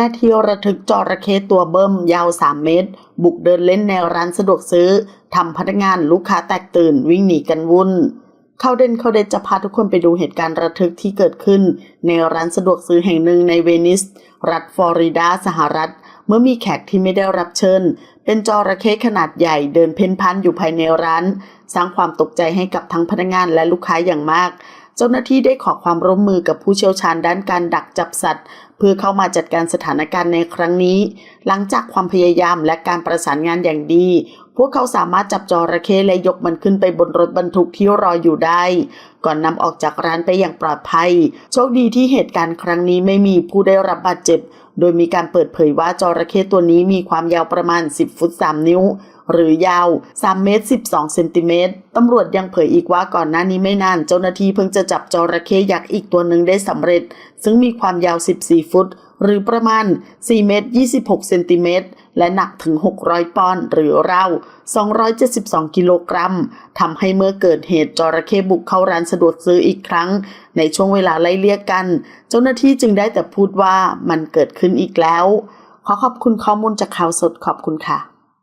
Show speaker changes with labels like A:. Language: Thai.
A: หน้าทีระทึกจระเข้ตัวเบิ่มยาว 3 เมตร บุกเดินเล่นในร้านสะดวกซื้อทำพนักงานลูกค้าแตกตื่นวิ่งหนีกันวุ่น เข้าเด่นเข้าเด่นจะพาทุกคนไปดูเหตุการณ์ระทึกที่เกิดขึ้น ในร้านสะดวกซื้อแห่งหนึ่งในเวนิส รัฐฟลอริดาสหรัฐ เมื่อมีแขกที่ไม่ได้รับเชิญ เป็นจระเข้ขนาดใหญ่เดินเพ่นพ่านอยู่ภายในร้าน สร้างความตกใจให้กับทั้งพนักงานและลูกค้าอย่างมากเจ้าหน้าที่ได้ขอความร่วมมือกับผู้เชี่ยวชาญด้านการดักจับสัตว์ เพื่อเข้ามาจัดการสถานการณ์ในครั้งนี้ หลังจากความพยายามและการประสานงานอย่างดี พวกเขาสามารถจับจระเข้และยกมันขึ้นไปบนรถบรรทุกที่รออยู่ได้ ก่อนนำออกจากร้านไปอย่างปลอดภัย โชคดีที่เหตุการณ์ครั้งนี้ไม่มีผู้ได้รับบาดเจ็บ โดยมีการเปิดเผยว่าจระเข้ตัวนี้มีความยาวประมาณ 10 ฟุต 3 นิ้วหรือยาว 3 เมตร 12 เซนติเมตร ตำรวจยังเผยอีกว่าก่อนหน้านี้ไม่นาน เจ้าหน้าที่เพิ่งจะจับจระเข้ยักษ์อีกตัวหนึ่งได้สำเร็จ ซึ่งมีความยาว 14ฟุต หรือประมาณ 4 เมตร 26 เซนติเมตร และหนักถึง 600 ปอนด์หรือราว 272 กิโลกรัมทำให้เมื่อเกิดเหตุจระเข้บุกเข้าร้านสะดวกซื้ออีกครั้ง ในช่วงเวลาไล่เลี่ยกัน เจ้าหน้าที่จึงได้แต่พูดว่ามันเกิดขึ้นอีกแล้ว ขอขอบคุณข้อมูลจากข่าวสดขอบคุณค่ะ